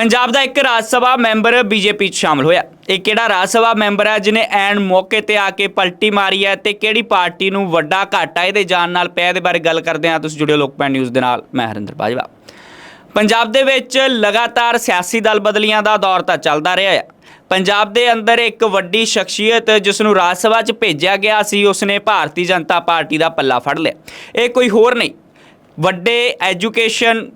ਪੰਜਾਬ ਦਾ ਇੱਕ ਰਾਜ ਸਭਾ member BJP 'ਚ ਸ਼ਾਮਲ ਹੋਇਆ। ਇਹ ਕਿਹੜਾ ਰਾਜ ਸਭਾ ਮੈਂਬਰ ਹੈ ਜਿਨੇ ਐਨ ਮੌਕੇ ਤੇ ਆ ਕੇ ਪਲਟੀ ਮਾਰੀ ਹੈ ਤੇ ਕਿਹੜੀ ਪਾਰਟੀ ਨੂੰ ਵੱਡਾ ਘਾਟਾ ਇਹਦੇ ਜਾਣ ਨਾਲ ਪਿਆ ਇਹਦੇ ਬਾਰੇ ਗੱਲ ਕਰਦੇ ਹਾਂ। ਤੁਸੀਂ ਜੁੜਿਓ ਲੋਕਪਾਲ ਨਿਊਜ਼ ਦੇ ਨਾਲ। ਮੈਂ ਹਰਿੰਦਰ ਬਾਜਵਾ। ਪੰਜਾਬ ਦੇ ਵਿੱਚ ਲਗਾਤਾਰ ਸਿਆਸੀ ਦਲ ਬਦਲੀਆਂ ਦਾ ਦੌਰ ਤਾਂ ਚੱਲਦਾ ਰਿਹਾ ਹੈ। ਪੰਜਾਬ ਦੇ ਅੰਦਰ ਇੱਕ ਵੱਡੀ ਸ਼ਖਸੀਅਤ ਜਿਸ ਨੂੰ ਰਾਜ ਸਭਾ 'ਚ ਭੇਜਿਆ ਗਿਆ ਸੀ, ਉਸਨੇ ਭਾਰਤੀ ਜਨਤਾ ਪਾਰਟੀ ਦਾ ਪੱਲਾ ਫੜ ਲਿਆ। ਇਹ ਕੋਈ ਹੋਰ ਨਹੀਂ। ਵੱਡੇ ਐਜੂਕੇਸ਼ਨ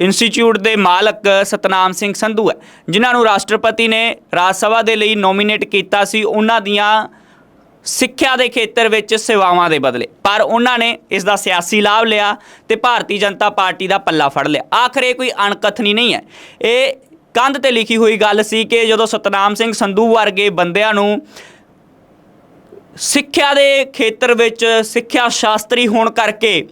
ਇੰਸਟੀਚਿਊਟ ਦੇ ਮਾਲਕ ਸਤਨਾਮ ਸਿੰਘ ਸੰਧੂ ਹੈ, ਜਿਨ੍ਹਾਂ ਨੂੰ ਰਾਸ਼ਟਰਪਤੀ ਨੇ ਰਾਜ ਸਭਾ ਦੇ ਲਈ ਨੋਮੀਨੇਟ ਕੀਤਾ ਸੀ, ਉਹਨਾਂ ਦੀਆਂ ਸਿੱਖਿਆ ਦੇ ਖੇਤਰ ਵਿੱਚ ਸੇਵਾਵਾਂ ਦੇ ਬਦਲੇ। ਪਰ ਉਹਨਾਂ ਨੇ ਇਸ ਦਾ ਸਿਆਸੀ ਲਾਭ ਲਿਆ ਤੇ ਭਾਰਤੀ ਜਨਤਾ ਪਾਰਟੀ ਦਾ ਪੱਲਾ ਫੜ ਲਿਆ। ਆਖਰ ਇਹ ਕੋਈ ਅਣਕਥਨੀ ਨਹੀਂ ਹੈ। ਇਹ ਕੰਧ ਤੇ ਲਿਖੀ ਹੋਈ ਗੱਲ ਸੀ ਕਿ ਜਦੋਂ ਸਤਨਾਮ ਸਿੰਘ ਸੰਧੂ ਵਰਗੇ ਬੰਦਿਆਂ ਨੂੰ ਸਿੱਖਿਆ ਦੇ ਖੇਤਰ ਵਿੱਚ ਸਿੱਖਿਆ ਸ਼ਾਸਤਰੀ ਹੋਣ ਕਰਕੇ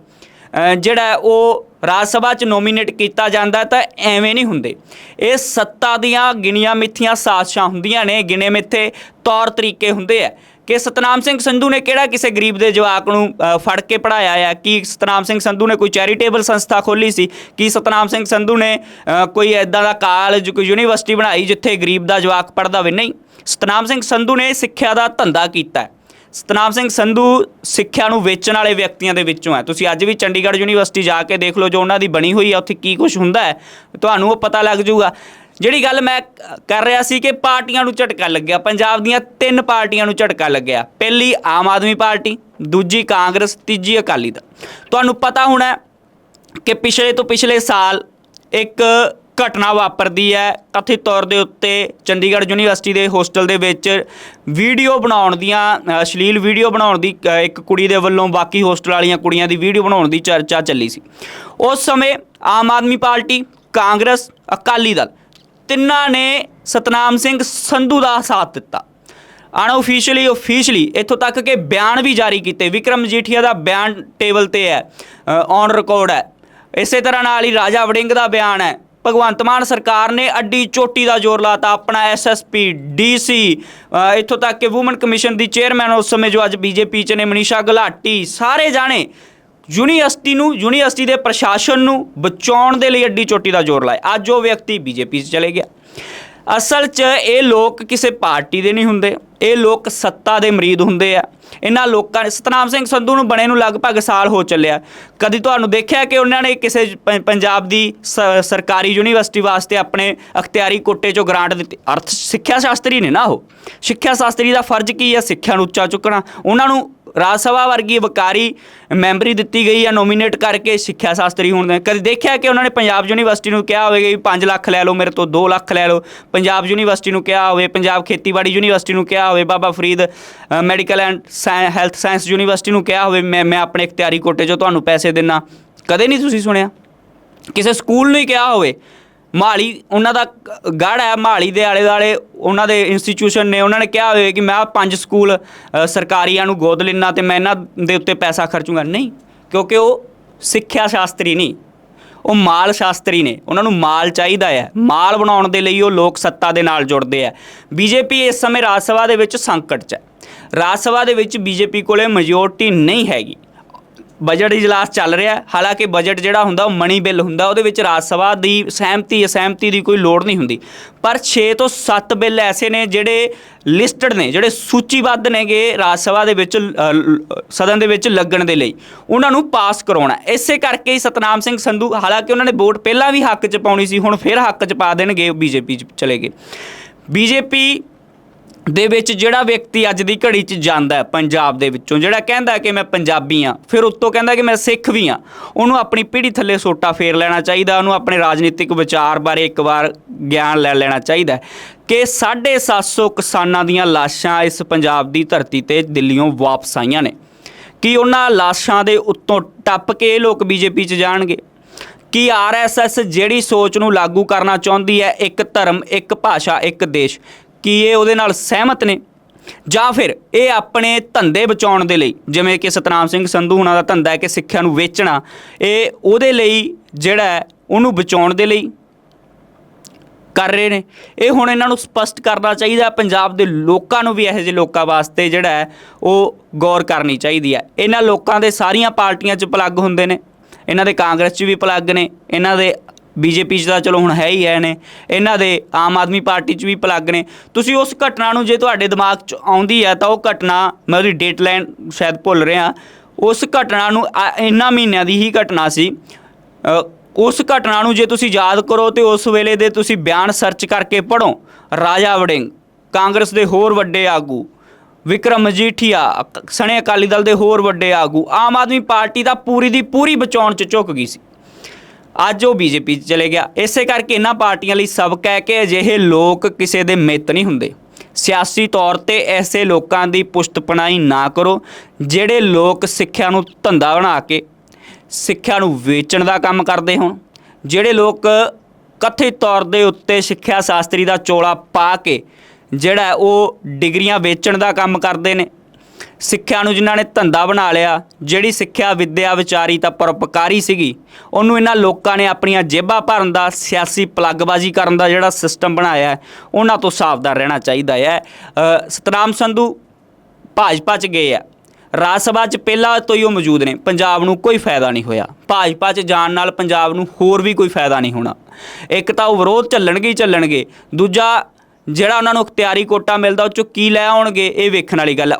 ਜਿਹੜਾ ਉਹ ਰਾਜ ਸਭਾ ਚ ਨੋਮੀਨੇਟ ਕੀਤਾ ਜਾਂਦਾ ਤਾਂ ਐਵੇਂ ਨਹੀਂ ਹੁੰਦੇ। ਇਹ ਸੱਤਾ ਦੀਆਂ ਗਿਣੀਆਂ ਮਿੱਥੀਆਂ ਸਾਜ਼ਿਸ਼ਾਂ ਹੁੰਦੀਆਂ ਨੇ, ਗਿਣੇ ਮਿੱਥੇ ਤੌਰ ਤਰੀਕੇ ਹੁੰਦੇ ਆ। ਕਿ ਸਤਨਾਮ ਸਿੰਘ ਸੰਧੂ ਨੇ ਕਿਹੜਾ ਕਿਸੇ ਗਰੀਬ ਦੇ ਜਵਾਕ ਨੂੰ ਫੜ ਕੇ ਪੜਾਇਆ ਆ? ਕੀ ਸਤਨਾਮ ਸਿੰਘ ਸੰਧੂ ਨੇ ਕੋਈ ਚੈਰੀਟੇਬਲ ਸੰਸਥਾ ਖੋਲੀ ਸੀ? ਕੀ ਸਤਨਾਮ ਸਿੰਘ ਸੰਧੂ ਨੇ ਕੋਈ ਐਦਾਂ ਦਾ ਕਾਲਜ ਕੋਈ ਯੂਨੀਵਰਸਿਟੀ ਬਣਾਈ ਜਿੱਥੇ ਗਰੀਬ ਦਾ ਜਵਾਕ ਪੜਦਾ ਹੋਵੇ? ਨਹੀਂ। ਸਤਨਾਮ ਸਿੰਘ ਸੰਧੂ ਨੇ ਸਿੱਖਿਆ ਦਾ ਧੰਦਾ ਕੀਤਾ। ਸਤਨਾਮ ਸਿੰਘ ਸੰਧੂ ਸਿੱਖਿਆ ਨੂੰ ਵੇਚਣ ਵਾਲੇ ਵਿਅਕਤੀਆਂ ਦੇ ਵਿੱਚੋਂ ਹੈ। ਤੁਸੀਂ ਅੱਜ ਵੀ ਚੰਡੀਗੜ੍ਹ ਯੂਨੀਵਰਸਿਟੀ ਜਾ ਕੇ ਦੇਖ ਲਓ, ਜੋ ਉਹਨਾਂ ਦੀ ਬਣੀ ਹੋਈ ਹੈ, ਉੱਥੇ ਕੀ ਕੁਝ ਹੁੰਦਾ ਹੈ, ਤੁਹਾਨੂੰ ਉਹ ਪਤਾ ਲੱਗ ਜਾਊਗਾ। ਜਿਹੜੀ ਗੱਲ ਮੈਂ ਕਰ ਰਿਹਾ ਸੀ ਕਿ ਪਾਰਟੀਆਂ ਨੂੰ ਝਟਕਾ ਲੱਗਿਆ, ਪੰਜਾਬ ਦੀਆਂ ਤਿੰਨ ਪਾਰਟੀਆਂ ਨੂੰ ਝਟਕਾ ਲੱਗਿਆ। ਪਹਿਲੀ ਆਮ ਆਦਮੀ ਪਾਰਟੀ, ਦੂਜੀ ਕਾਂਗਰਸ, ਤੀਜੀ ਅਕਾਲੀ ਦਲ। ਤੁਹਾਨੂੰ ਪਤਾ ਹੋਣਾ ਕਿ ਪਿਛਲੇ ਤੋਂ ਪਿਛਲੇ ਸਾਲ ਇੱਕ ਘਟਨਾ ਵਾਪਰਦੀ ਹੈ। ਕਥਿਤ ਤੌਰ ਦੇ ਉੱਤੇ ਚੰਡੀਗੜ੍ਹ ਯੂਨੀਵਰਸਿਟੀ ਦੇ ਹੋਸਟਲ ਦੇ ਵਿੱਚ ਵੀਡੀਓ ਬਣਾਉਣ ਦੀਆਂ ਅਸ਼ਲੀਲ ਵੀਡੀਓ ਬਣਾਉਣ ਦੀ ਇੱਕ ਕੁੜੀ ਦੇ ਵੱਲੋਂ ਬਾਕੀ ਹੋਸਟਲ ਵਾਲੀਆਂ ਕੁੜੀਆਂ ਦੀ ਵੀਡੀਓ ਬਣਾਉਣ ਦੀ ਚਰਚਾ ਚੱਲੀ ਸੀ। ਉਸ ਸਮੇਂ ਆਮ ਆਦਮੀ ਪਾਰਟੀ, ਕਾਂਗਰਸ, ਅਕਾਲੀ ਦਲ ਤਿੰਨਾਂ ਨੇ ਸਤਨਾਮ ਸਿੰਘ ਸੰਧੂ ਦਾ ਸਾਥ ਦਿੱਤਾ। ਅਨਆਫੀਸ਼ੀਅਲੀ ਆਫੀਸ਼ੀਅਲੀ ਇੱਥੋਂ ਤੱਕ ਕਿ ਬਿਆਨ ਵੀ ਜਾਰੀ ਕੀਤੇ। ਵਿਕਰਮ ਮਜੀਠੀਆ ਦਾ ਬਿਆਨ ਟੇਬਲ ਤੇ ਹੈ ਔਨ ਰਿਕਾਰਡ ਹੈ। ਇਸੇ ਤਰ੍ਹਾਂ ਨਾਲ ਹੀ ਰਾਜਾ ਵੜਿੰਗ ਦਾ ਬਿਆਨ ਹੈ। ਭਗਵੰਤ ਮਾਨ ਸਰਕਾਰ ਨੇ ਅੱਡੀ ਚੋਟੀ ਦਾ ਜ਼ੋਰ ਲਾਤਾ ਆਪਣਾ ਐਸਐਸਪੀ ਡੀਸੀ ਇੱਥੋਂ ਤੱਕ ਕਿ ਔਮਨ ਕਮਿਸ਼ਨ ਦੀ ਚੇਅਰਮੈਨ ਉਸ ਸਮੇਂ ਜੋ ਅੱਜ ਬੀਜੇਪੀ ਚ ਨੇ, ਮਨੀਸ਼ਾ ਗੁਲਾਟੀ, ਸਾਰੇ ਜਾਣੇ ਯੂਨੀਵਰਸਿਟੀ ਨੂੰ, ਯੂਨੀਵਰਸਿਟੀ ਦੇ ਪ੍ਰਸ਼ਾਸਨ ਨੂੰ ਬਚਾਉਣ ਦੇ ਲਈ ਅੱਡੀ ਚੋਟੀ ਦਾ ਜ਼ੋਰ ਲਾਇਆ। ਅੱਜ ਉਹ ਵਿਅਕਤੀ ਬੀਜੇਪੀ 'ਚ ਚਲੇ ਗਿਆ। ਅਸਲ 'ਚ ਇਹ ਲੋਕ ਕਿਸੇ ਪਾਰਟੀ ਦੇ ਨਹੀਂ ਹੁੰਦੇ। ਇਹ ਲੋਕ ਸੱਤਾ ਦੇ ਮਰੀਦ ਹੁੰਦੇ ਆ। ਇਹਨਾਂ ਲੋਕਾਂ ਨੇ ਸਤਨਾਮ ਸਿੰਘ ਸੰਧੂ ਨੂੰ ਬਣੇ ਨੂੰ ਲਗਭਗ ਸਾਲ ਹੋ ਚੱਲਿਆ। ਕਦੀ ਤੁਹਾਨੂੰ ਦੇਖਿਆ ਕਿ ਉਹਨਾਂ ਨੇ ਕਿਸੇ ਪ- ਪੰਜਾਬ ਦੀ ਸ- ਸਰਕਾਰੀ ਯੂਨੀਵਰਸਿਟੀ ਵਾਸਤੇ ਆਪਣੇ ਅਖਤਿਆਰੀ ਕੋਟੇ 'ਚੋਂ ਗ੍ਰਾਂਟ ਦਿੱਤੀ? ਅਰਥ ਸਿੱਖਿਆ ਸ਼ਾਸਤਰੀ ਨੇ ਨਾ ਉਹ। ਸਿੱਖਿਆ ਸ਼ਾਸਤਰੀ ਦਾ ਫਰਜ਼ ਕੀ ਹੈ ਸਿੱਖਿਆ ਨੂੰ ਉੱਚਾ ਚੁੱਕਣਾ। ਉਹਨਾਂ ਨੂੰ ਰਾਜ ਸਭਾ ਵਰਗੀ ਵਕਾਰੀ ਮੈਂਬਰੀ ਦਿੱਤੀ ਗਈ ਆ ਨੋਮੀਨੇਟ ਕਰਕੇ ਸਿੱਖਿਆ ਸ਼ਾਸਤਰੀ ਹੋਣ ਦੇ। ਕਦੇ ਦੇਖਿਆ ਕਿ ਉਹਨਾਂ ਨੇ ਪੰਜਾਬ ਯੂਨੀਵਰਸਿਟੀ ਨੂੰ ਕਿਹਾ ਹੋਵੇ ਵੀ 5 ਲੱਖ ਲੈ ਲਓ, ਮੇਰੇ ਤੋਂ 2 ਲੱਖ ਲੈ ਲਓ। ਪੰਜਾਬ ਯੂਨੀਵਰਸਿਟੀ ਨੂੰ ਕਿਹਾ ਹੋਵੇ, ਪੰਜਾਬ ਖੇਤੀਬਾੜੀ ਯੂਨੀਵਰਸਿਟੀ ਨੂੰ ਕਿਹਾ ਹੋਵੇ, Baba Farid medical and health science university ਨੂੰ ਕਿਹਾ ਹੋਵੇ, ਮੈਂ ਮੈਂ ਆਪਣੇ ਇਖਤਿਆਰੀ ਕੋਟੇ 'ਚੋਂ ਤੁਹਾਨੂੰ ਪੈਸੇ ਦੇਣਾ ਕਦੇ ਨਹੀਂ ਤੁਸੀਂ ਸੁਣਿਆ? ਕਿਸੇ ਸਕੂਲ ਨੂੰ ਹੀ ਕਿਹਾ ਹੋਵੇ ਮਾਲੀ, ਉਹਨਾਂ ਦਾ ਗੜ ਹੈ, ਮਾਲੀ ਦੇ ਆਲੇ ਦੁਆਲੇ, ਉਹਨਾਂ ਦੇ ਇੰਸਟੀਚਿਊਸ਼ਨ ਨੇ, ਉਹਨਾਂ ਨੇ ਕਿਹਾ ਹੋਵੇ ਕਿ ਮੈਂ ਪੰਜ ਸਕੂਲ ਸਰਕਾਰੀਆਂ ਨੂੰ ਗੋਦ ਲੈਣਾ ਤੇ ਮੈਂ ਇਹਨਾਂ ਦੇ ਉੱਤੇ ਪੈਸਾ ਖਰਚੂੰਗਾ। ਨਹੀਂ, ਕਿਉਂਕਿ ਉਹ ਸਿੱਖਿਆ ਸ਼ਾਸਤਰੀ ਨਹੀਂ। ਉਹ ਮਾਲ ਸ਼ਾਸਤਰੀ ਨੇ। ਉਹਨਾਂ ਨੂੰ ਮਾਲ ਚਾਹੀਦਾ ਹੈ। ਮਾਲ ਬਣਾਉਣ ਦੇ ਲਈ ਉਹ ਲੋਕ ਸੱਤਾ ਦੇ ਨਾਲ ਜੁੜਦੇ ਆ ਬੀਜੇਪੀ ਇਸ ਸਮੇਂ ਰਾਜ ਸਭਾ ਦੇ ਵਿੱਚ ਸੰਕਟ 'ਚ ਹੈ। ਰਾਜ ਸਭਾ ਦੇ ਵਿੱਚ ਬੀਜੇਪੀ ਕੋਲੇ ਮੈਜੋਰਟੀ ਨਹੀਂ ਹੈਗੀ। ਬਜਟ ਇਜਲਾਸ ਚੱਲ ਰਿਹਾ ਹਾਲਾਂਕਿ ਬਜਟ ਜਿਹੜਾ ਹੁੰਦਾ ਉਹ ਮਨੀ ਬਿੱਲ ਹੁੰਦਾ, ਉਹਦੇ ਵਿੱਚ ਰਾਜ ਸਭਾ ਦੀ ਸਹਿਮਤੀ, ਅਸਹਿਮਤੀ ਦੀ ਕੋਈ ਲੋੜ ਨਹੀਂ ਹੁੰਦੀ। ਪਰ 6 ਤੋਂ 7 ਬਿੱਲ ਐਸੇ ਨੇ ਜਿਹੜੇ ਲਿਸਟਡ ਨੇ, ਜਿਹੜੇ ਸੂਚੀਬੱਧ ਨੇਗੇ ਰਾਜ ਸਭਾ ਦੇ ਵਿੱਚ ਸਦਨ ਦੇ ਵਿੱਚ ਲੱਗਣ ਦੇ ਲਈ। ਉਹਨਾਂ ਨੂੰ ਪਾਸ ਕਰਾਉਣਾ ਇਸੇ ਕਰਕੇ ਹੀ ਸਤਨਾਮ ਸਿੰਘ ਸੰਧੂ, ਹਾਲਾਂਕਿ ਉਹਨਾਂ ਨੇ ਵੋਟ ਪਹਿਲਾਂ ਵੀ ਹੱਕ 'ਚ ਪਾਉਣੀ ਸੀ, ਹੁਣ ਫਿਰ ਹੱਕ 'ਚ ਪਾ ਦੇਣਗੇ ਬੀਜੇਪੀ 'ਚ ਚਲੇ ਗਏ। ਬੀਜੇਪੀ ਦੇ ਵਿੱਚ ਜਿਹੜਾ ਵਿਅਕਤੀ ਅੱਜ ਦੀ ਘੜੀ 'ਚ ਜਾਂਦਾ ਪੰਜਾਬ ਦੇ ਵਿੱਚੋਂ, ਜਿਹੜਾ ਕਹਿੰਦਾ ਕਿ ਮੈਂ ਪੰਜਾਬੀ ਆ ਫਿਰ ਉੱਤੋਂ ਕਹਿੰਦਾ ਕਿ ਮੈਂ ਸਿੱਖ ਵੀ ਆ ਉਹਨੂੰ ਆਪਣੀ ਪੀੜ੍ਹੀ ਥੱਲੇ ਸੋਟਾ ਫੇਰ ਲੈਣਾ ਚਾਹੀਦਾ, ਉਹਨੂੰ ਆਪਣੇ ਰਾਜਨੀਤਿਕ ਵਿਚਾਰ ਬਾਰੇ ਇੱਕ ਵਾਰ ਗਿਆਨ ਲੈ ਲੈਣਾ ਚਾਹੀਦਾ ਹੈ ਕਿ 750 ਕਿਸਾਨਾਂ ਦੀਆਂ ਲਾਸ਼ਾਂ ਇਸ ਪੰਜਾਬ ਦੀ ਧਰਤੀ ਤੇ ਦਿੱਲੀੋਂ ਵਾਪਸ ਆਈਆਂ ਨੇ। ਕਿ ਉਹਨਾਂ ਲਾਸ਼ਾਂ ਦੇ ਉੱਤੋਂ ਟੱਪ ਕੇ ਇਹ ਲੋਕ ਬੀਜੇਪੀ 'ਚ ਜਾਣਗੇ? ਕੀ ਆਰਐਸਐਸ ਜਿਹੜੀ ਸੋਚ ਨੂੰ ਲਾਗੂ ਕਰਨਾ ਚਾਹੁੰਦੀ ਹੈ? ਇੱਕ ਧਰਮ, ਇੱਕ ਭਾਸ਼ਾ, ਇੱਕ ਦੇਸ਼। ਕਿ ਇਹ ਉਹਦੇ ਨਾਲ ਸਹਿਮਤ ਨੇ? ਜਾਂ ਫਿਰ ਇਹ ਆਪਣੇ ਧੰਦੇ ਬਚਾਉਣ ਦੇ ਲਈ, ਜਿਵੇਂ ਕਿ ਸਤਨਾਮ ਸਿੰਘ ਸੰਧੂ ਹੁਣਾਂ ਦਾ ਧੰਦਾ ਹੈ ਕਿ ਸਿੱਖਿਆ ਨੂੰ ਵੇਚਣਾ, ਇਹ ਉਹਦੇ ਲਈ ਜਿਹੜਾ ਉਹਨੂੰ ਬਚਾਉਣ ਦੇ ਲਈ ਕਰ ਰਹੇ ਨੇ। ਇਹ ਹੁਣ ਇਹਨਾਂ ਨੂੰ ਸਪਸ਼ਟ ਕਰਨਾ ਚਾਹੀਦਾ, ਪੰਜਾਬ ਦੇ ਲੋਕਾਂ ਨੂੰ ਵੀ ਇਹੋ ਜਿਹੇ ਲੋਕਾਂ ਵਾਸਤੇ ਜਿਹੜਾ ਉਹ ਗੌਰ ਕਰਨੀ ਚਾਹੀਦੀ ਹੈ। ਇਹਨਾਂ ਲੋਕਾਂ ਦੇ ਸਾਰੀਆਂ ਪਾਰਟੀਆਂ 'ਚ ਪਲੱਗ ਹੁੰਦੇ ਨੇ। ਇਹਨਾਂ ਦੇ ਕਾਂਗਰਸ 'ਚ ਵੀ ਪਲੱਗ ਨੇ। ਇਹਨਾਂ ਦੇ ਬੀਜੇਪੀ 'ਚ ਤਾਂ ਚਲੋ ਹੁਣ ਹੈ ਹੀ ਹੈ ਨੇ। ਇਹਨਾਂ ਦੇ ਆਮ ਆਦਮੀ ਪਾਰਟੀ 'ਚ ਵੀ ਪਲੱਗ ਨੇ। ਤੁਸੀਂ ਉਸ ਘਟਨਾ ਨੂੰ ਜੇ ਤੁਹਾਡੇ ਦਿਮਾਗ 'ਚ ਆਉਂਦੀ ਹੈ ਤਾਂ ਉਹ ਘਟਨਾ, ਮੈਂ ਉਹਦੀ ਡੇਟ ਲਾਈਨ ਸ਼ਾਇਦ ਭੁੱਲ ਰਿਹਾ। ਉਸ ਘਟਨਾ ਨੂੰ, ਆ- ਇਹਨਾਂ ਮਹੀਨਿਆਂ ਦੀ ਹੀ ਘਟਨਾ ਸੀ। ਉਸ ਘਟਨਾ ਨੂੰ ਜੇ ਤੁਸੀਂ ਯਾਦ ਕਰੋ ਤੇ ਉਸ ਵੇਲੇ ਦੇ ਤੁਸੀਂ ਬਿਆਨ ਸਰਚ ਕਰਕੇ ਪੜੋ ਰਾਜਾ ਵੜਿੰਗ, ਕਾਂਗਰਸ ਦੇ ਹੋਰ ਵੱਡੇ ਆਗੂ। ਵਿਕਰਮ ਮਜੀਠੀਆ ਸਣੇ ਅਕਾਲੀ ਦਲ ਦੇ ਹੋਰ ਵੱਡੇ ਆਗੂ। ਆਮ ਆਦਮੀ ਪਾਰਟੀ ਦਾ ਪੂਰੀ ਦੀ ਪੂਰੀ ਬਚਾਉਣ ਚ ਝੁਕ ਗਈ ਸੀ। ਅੱਜ ਉਹ ਬੀਜੇਪੀ 'ਚ ਚਲੇ ਗਿਆ। ਇਸੇ ਕਰਕੇ ਇਹਨਾਂ ਪਾਰਟੀਆਂ ਲਈ ਸਬਕ ਹੈ ਕਿ ਅਜਿਹੇ ਲੋਕ ਕਿਸੇ ਦੇ ਮਿੱਤ ਨਹੀਂ ਹੁੰਦੇ। ਸਿਆਸੀ ਤੌਰ ਤੇ ਐਸੇ ਲੋਕਾਂ ਦੀ ਪੁਸ਼ਤਪਣਾਈ ਨਾ ਕਰੋ, ਜਿਹੜੇ ਲੋਕ ਸਿੱਖਿਆ ਨੂੰ ਧੰਦਾ ਬਣਾ ਕੇ ਸਿੱਖਿਆ ਨੂੰ ਵੇਚਣ ਦਾ ਕੰਮ ਕਰਦੇ ਹੋਣ। ਜਿਹੜੇ ਲੋਕ ਕਥਿਤ ਤੌਰ ਦੇ ਉੱਤੇ ਸਿੱਖਿਆ ਸ਼ਾਸਤਰੀ ਦਾ ਚੋਲਾ ਪਾ ਕੇ ਜਿਹੜਾ ਉਹ ਡਿਗਰੀਆਂ ਵੇਚਣ ਦਾ ਕੰਮ ਕਰਦੇ ਨੇ ਸਿੱਖਿਆ ਨੂੰ ਜਿਨ੍ਹਾਂ ਨੇ ਧੰਦਾ ਬਣਾ ਲਿਆ ਜਿਹੜੀ ਸਿੱਖਿਆ ਵਿੱਦਿਆ ਵਿਚਾਰੀ ਤਾਂ ਪਰਉਪਕਾਰੀ ਸੀਗੀ ਉਹਨੂੰ ਇਹਨਾਂ ਲੋਕਾਂ ਨੇ ਆਪਣੀਆਂ ਜੇਬਾਂ ਭਰਨ ਦਾ ਸਿਆਸੀ ਪਲੱਗਬਾਜ਼ੀ ਕਰਨ ਦਾ ਜਿਹੜਾ ਸਿਸਟਮ ਬਣਾਇਆ ਹੈ, ਉਹਨਾਂ ਤੋਂ ਸਾਵਧਾਨ ਰਹਿਣਾ ਚਾਹੀਦਾ ਹੈ। ਸਤਨਾਮ ਸੰਧੂ ਭਾਜਪਾ 'ਚ ਗਏ ਆ। ਰਾਜ ਸਭਾ 'ਚ ਪਹਿਲਾਂ ਤੋਂ ਹੀ ਉਹ ਮੌਜੂਦ ਨੇ ਪੰਜਾਬ ਨੂੰ ਕੋਈ ਫਾਇਦਾ ਨਹੀਂ ਹੋਇਆ। ਭਾਜਪਾ 'ਚ ਜਾਣ ਨਾਲ ਪੰਜਾਬ ਨੂੰ ਹੋਰ ਵੀ ਕੋਈ ਫਾਇਦਾ ਨਹੀਂ ਹੋਣਾ। ਇੱਕ ਤਾਂ ਉਹ ਵਿਰੋਧ ਚੱਲਣਗੇ ਹੀ ਚੱਲਣਗੇ ਦੂਜਾ ਜਿਹੜਾ ਉਹਨਾਂ ਨੂੰ ਅਖਤਿਆਰੀ ਕੋਟਾ ਮਿਲਦਾ ਉਹ 'ਚੋਂ ਕੀ ਲੈ ਆਉਣਗੇ ਇਹ ਵੇਖਣ ਵਾਲੀ ਗੱਲ ਹੈ।